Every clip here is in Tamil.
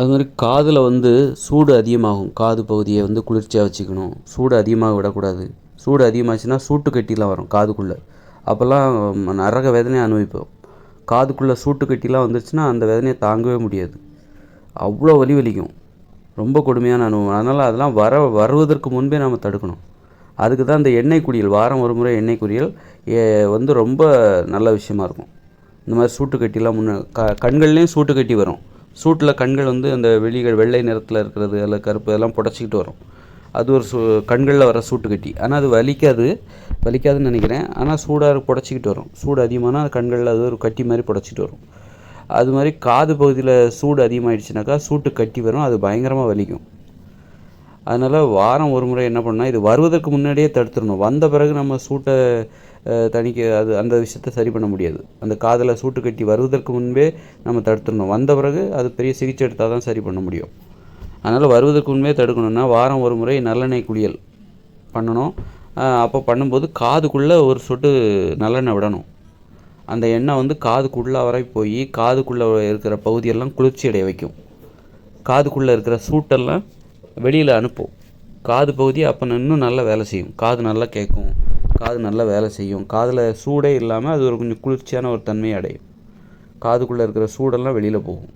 அது மாதிரி காதில் வந்து சூடு அதிகமாகும். காது பகுதியை வந்து குளிர்ச்சியாக வச்சுக்கணும். சூடு அதிகமாக விடக்கூடாது. சூடு அதிகமாச்சுன்னா சூட்டு கட்டிலாம் வரும் காதுக்குள்ளே. அப்போல்லாம் நரக வேதனையை அனுபவிப்போம். காதுக்குள்ளே சூட்டு கட்டிலாம் வந்துருச்சுன்னா அந்த வேதனையை தாங்கவே முடியாது. அவ்வளோ வலி வலிக்கும். ரொம்ப கொடுமையான அனுபவம். அதனால் அதெல்லாம் வர வருவதற்கு முன்பே நம்ம தடுக்கணும். அதுக்கு தான் இந்த எண்ணெய் குடியல் வாரம் ஒரு முறை எண்ணெய் குடியல் ஏ வந்து ரொம்ப நல்ல விஷயமா இருக்கும். இந்த மாதிரி சூட்டு கட்டிலாம் முன்ன க கண்கள்லேயும் சூட்டு கட்டி வரும். சூட்டில் கண்கள் வந்து அந்த வெளிகள் வெள்ளை நிறத்தில் இருக்கிறது அல்ல கருப்பு இதெல்லாம் புடச்சிக்கிட்டு வரும். அது ஒரு சூ கண்களில் வர சூட்டு கட்டி. ஆனால் அது வலிக்காது. வலிக்காதுன்னு நினைக்கிறேன். ஆனால் சூடாக புடச்சிக்கிட்டு வரும். சூடு அதிகமானால் அது கண்களில் அது ஒரு கட்டி மாதிரி புடச்சிட்டு வரும். அது மாதிரி காது பகுதியில் சூடு அதிகமாகிடுச்சுனாக்கா சூட்டு கட்டி வரும். அது பயங்கரமாக வலிக்கும். அதனால் வாரம் ஒரு முறை என்ன பண்ணால் இது வருவதற்கு முன்னாடியே தடுத்துடணும். வந்த பிறகு நம்ம சூட்டை தணிக்க அது அந்த விஷயத்தை சரி பண்ண முடியாது. அந்த காதில் சூட்டு கட்டி வருவதற்கு முன்பே நம்ம தடுத்துடணும். வந்த பிறகு அது பெரிய சிகிச்சை எடுத்தால் தான் சரி பண்ண முடியும். அதனால் வருவதற்கு முன்பே தடுக்கணும்னா வாரம் ஒரு முறை நல்லெண்ணெய் குளியல் பண்ணணும். அப்போ பண்ணும்போது காதுக்குள்ளே ஒரு சொட்டு நல்லெண்ணெய் விடணும். அந்த எண்ணெய் வந்து காதுக்குள்ளே வரை போய் காதுக்குள்ளே இருக்கிற பகுதியெல்லாம் குளிர்ச்சி அடைய வைக்கும். காதுக்குள்ளே இருக்கிற சூட்டெல்லாம் வெளியில் அனுப்பும். காது பகுதி அப்போ இன்னும் நல்லா வேலை செய்யும். காது நல்லா கேட்கும். காது நல்லா வேலை செய்யும். காதில் சூடே இல்லாமல் அது ஒரு கொஞ்சம் குளிர்ச்சியான ஒரு தன்மையை அடையும். காதுக்குள்ளே இருக்கிற சூடெல்லாம் வெளியில் போகும்.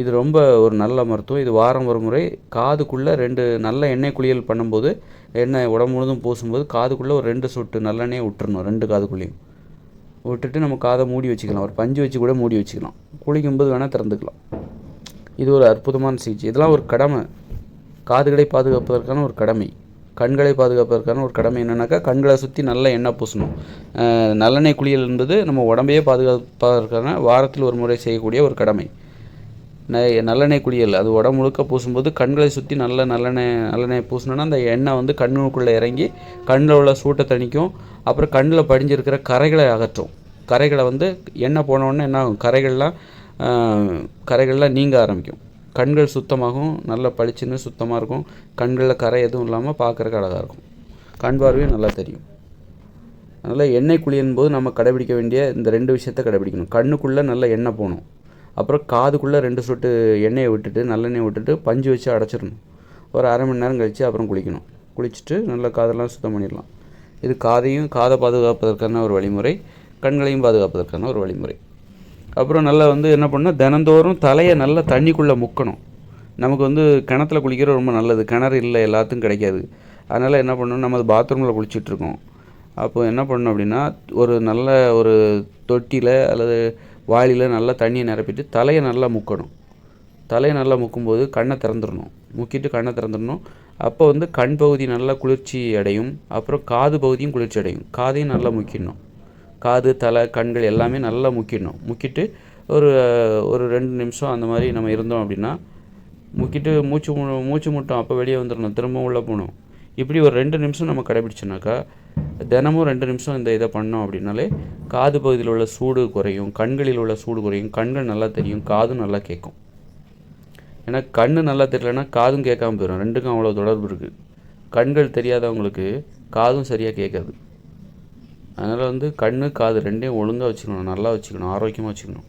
இது ரொம்ப ஒரு நல்ல மருத்துவம். இது வாரம் ஒரு முறை காதுக்குள்ளே ரெண்டு நல்ல எண்ணெய் குளியல் பண்ணும்போது எண்ணெய் உடம்பு முழுதும் பூசும்போது காதுக்குள்ளே ஒரு ரெண்டு சொட்டு நல்லெண்ணெயை விட்டுறணும் ரெண்டு காதுக்குள்ளேயும். விட்டுட்டு நம்ம காதை மூடி வச்சுக்கலாம். ஒரு பஞ்சு வச்சு கூட மூடி வச்சுக்கலாம். குளிக்கும்போது வேணால் திறந்துக்கலாம். இது ஒரு அற்புதமான சிகிச்சை. இதெல்லாம் ஒரு கடமை. காதுகளை பாதுகாப்பதற்கான ஒரு கடமை. கண்களை பாதுகாப்பதற்கான ஒரு கடமை என்னென்னாக்கா கண்களை சுற்றி நல்ல எண்ணெய் பூசணும். நல்லெண்ணெய் குளியல் என்பது நம்ம உடம்பையே பாதுகாப்பதற்கான வாரத்தில் ஒரு முறை செய்யக்கூடிய ஒரு கடமை. நல்லெண்ணெய் குளியல் அது உடம்பு முழுக்க பூசும்போது கண்களை சுற்றி நல்ல நல்லெண்ணெய் நல்லெண்ணெய் பூசினோன்னா அந்த எண்ணெய் வந்து கண்ணுக்குள்ளே இறங்கி கண்ணில் உள்ள சூட்டை தணிக்கும். அப்புறம் கண்ணில் படிஞ்சிருக்கிற கரைகளை அகற்றும். கரைகளை வந்து எண்ணெய் போன என்ன ஆகும்? கரைகள்லாம் கரைகள்லாம் நீங்க ஆரம்பிக்கும். கண்கள் சுத்தமாகும் நல்ல பளிச்சுன்னு சுத்தமாக இருக்கும். கண்களில் கரை எதுவும் இல்லாமல் பார்க்குறக்கு அழகாக இருக்கும். கண் பார்வையும் நல்லா தெரியும். அதனால் எண்ணெய் குளியன் போது நம்ம கடைபிடிக்க வேண்டிய இந்த ரெண்டு விஷயத்த கடைபிடிக்கணும். கண்ணுக்குள்ளே நல்ல எண்ணெய் போகணும். அப்புறம் காதுக்குள்ளே ரெண்டு சொட்டு எண்ணெயை விட்டுட்டு நல்லெண்ணெயை விட்டுட்டு பஞ்சு வச்சு அடைச்சிடணும். ஒரு அரை மணி நேரம் கழித்து அப்புறம் குளிக்கணும். குளிச்சுட்டு நல்லா காதெல்லாம் சுத்தம் பண்ணிடலாம். இது காதையும் காதை பாதுகாப்பதற்கான ஒரு வழிமுறை. கண்களையும் பாதுகாப்பதற்கான ஒரு வழிமுறை. அப்புறம் நல்லா வந்து என்ன பண்ணால் தினந்தோறும் தலையை நல்லா தண்ணிக்குள்ளே முக்கணும். நமக்கு வந்து கிணத்துல குளிக்கிறது ரொம்ப நல்லது. கிணறு இல்லை எல்லாத்துக்கும் கிடைக்காது. அதனால் என்ன பண்ணணும்? நம்ம பாத்ரூமில் குளிச்சிட்ருக்கோம் அப்போ என்ன பண்ணணும் அப்படின்னா ஒரு நல்ல ஒரு தொட்டியில் அல்லது வாளியில் நல்லா தண்ணியை நிரப்பிட்டு தலையை நல்லா முக்கணும். தலையை நல்லா முக்கும்போது கண்ணை திறந்துடணும். முக்கிட்டு கண்ணை திறந்துடணும். அப்போ வந்து கண் பகுதி நல்லா குளிர்ச்சி அடையும். அப்புறம் காது பகுதியும் குளிர்ச்சி அடையும். காதையும் நல்லா முக்கிடணும். காது தலை கண்கள் எல்லாமே நல்லா முக்கிடணும். முக்கிட்டு ஒரு ஒரு ரெண்டு நிமிஷம் அந்த மாதிரி நம்ம இருந்தோம் அப்படின்னா முக்கிட்டு மூச்சு மு- மூச்சு முட்டம் அப்போ வெளியே வந்துடணும் திரும்ப உள்ளே போகணும். இப்படி ஒரு ரெண்டு நிமிஷம் நம்ம கடைபிடிச்சோன்னாக்கா தினமும் ரெண்டு நிமிஷம் இந்த இதை பண்ணோம் அப்படின்னாலே காது பகுதியில் உள்ள சூடு குறையும் கண்களில் உள்ள சூடு குறையும் கண்கள் நல்லா தெரியும் காதும் நல்லா கேட்கும். ஏன்னா கண்ணு நல்லா தெரியலன்னா காதும் கேட்காம போயிடும். ரெண்டுக்கும் அவ்வளோ தொடர்பு இருக்குது கண்கள் தெரியாதவங்களுக்கு காதும் சரியாக கேட்காது. அதனால் வந்து கண்ணு காது ரெண்டையும் ஒழுங்காக வச்சுக்கணும். நல்லா வச்சுக்கணும். ஆரோக்கியமாக வச்சுக்கணும்.